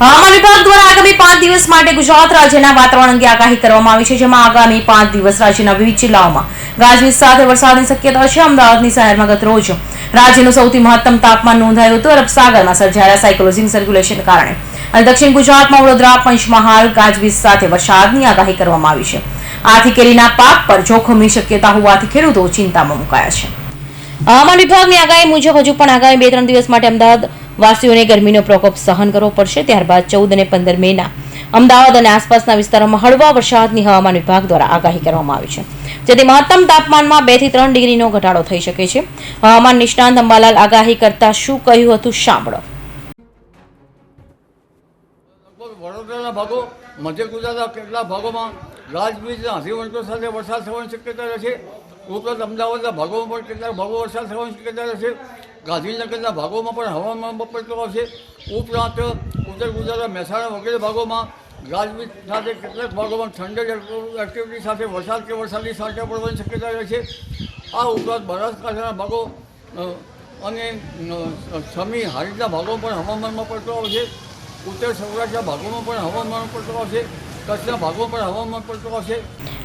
હવામાન વિભાગ દ્વારા આગામી પાંચ દિવસ માટે ગુજરાત રાજ્યના વાતાવરણ અંગે આગાહી કરવામાં આવી છે, જેમાં આગામી પાંચ દિવસ રાજ્યના વિવિધ જિલ્લાઓમાં ગાજવીજ સાથે વરસાદની શક્યતા છે. અમદાવાદની શહેરમાં ગત રોજ રાજ્યનું સૌથી મહત્તમ તાપમાન નોંધાયું હતું. અરબ સાગરમાં સર્જાયેલા સાયકોલોજીક સર્ક્યુલેશન કારણે અને દક્ષિણ ગુજરાતમાં વડોદરા, પંચમહાલ ગાજવીજ સાથે વરસાદની આગાહી કરવામાં આવી છે. આથી કેરીના પાક પર જોખમની શક્યતા હોવાથી ખેડૂતો ચિંતામાં મુકાયા છે. હવામાન વિભાગની આગાહી મુજબ હજુ પણ આગામી બે ત્રણ દિવસ માટે અમદાવાદ વાસીઓને ગરમીનો પ્રકોપ સહન કરવો પડશે. ત્યારબાદ ચૌદ અને પંદર મેના અમદાવાદ અને આસપાસના વિસ્તારોમાં હળવા વરસાદની હવામાન વિભાગ દ્વારા આગાહી કરવામાં આવી છે. જેથી મહત્તમ તાપમાનમાં બેથી ત્રણ ડિગ્રીનો ઘટાડો થઈ શકે છે. હવામાન નિષ્ણાંત અંબાલાલ આગાહી કરતા શું કહ્યું હતું સાંભળો. વડોદરાના ભાગો, મધ્ય ગુજરાતના કેટલાક ભાગોમાં ગાજવીજના હાથી સાથે વરસાદ થવાની શક્યતા રહેશે. ઉપરાંત અમદાવાદના ભાગોમાં પણ કેટલાક ભાગો વરસાદ થવાની શક્યતા રહેશે. ગાંધીનગરના ભાગોમાં પણ હવામાન બપડતો છે. ઉપરાંત ઉત્તર ગુજરાતના મહેસાણા વગેરે ભાગોમાં ગાજવીજ સાથે કેટલાક ભાગોમાં ઠંડક એક્ટિવિટી સાથે વરસાદ કે વરસાદની સાથે પડવાની શક્યતા રહે છે. આ ઉપરાંત બનાસકાંઠાના ભાગો અને સમી હારીના ભાગો પણ હવામાનમાં પડતો આવશે ઉત્તર સૌરાષ્ટ્રના ભાગોમાં પણ હવામાન પડતો આવશે કચ્છના ભાગોમાં પણ હવામાન પડતો આવશે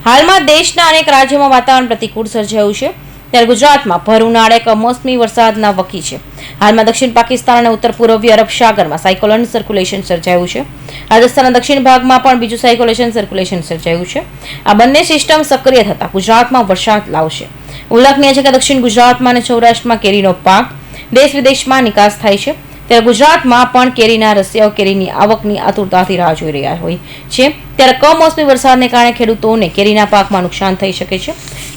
હાલમાં દેશના અનેક રાજ્યોમાં વાતાવરણ પ્રતિકૂળ સર્જાયું છે. ત્યારે ગુજરાતમાં ભર ઉનાળે કમોસમી વરસાદના વકી છે. હાલમાં દક્ષિણ પાકિસ્તાન અને ઉત્તર પૂર્વીય અરબ સાગરમાં સાયકોલોન સર્ક્યુલેશન સર્જાયું છે. રાજસ્થાનના દક્ષિણ ભાગમાં પણ બીજું સાયકોલેશન સર્ક્યુલેશન સર્જાયું છે. આ બંને સિસ્ટમ સક્રિય થતા ગુજરાતમાં વરસાદ લાવશે. ઉલ્લેખનીય છે કે દક્ષિણ ગુજરાતમાં અને સૌરાષ્ટ્રમાં કેરીનો પાક દેશ વિદેશમાં નિકાસ થાય છે. ત્યારે ગુજરાતમાં પણ કેરીના રસિયાઓ, કેરીની આવકની આતુરતાથી રાહ જોઈ રહ્યા હોય છે. ત્યારે કમોસમી વરસાદને કારણે ખેડૂતોને કેરીના પાકમાં નુકસાન થઈ શકે છે.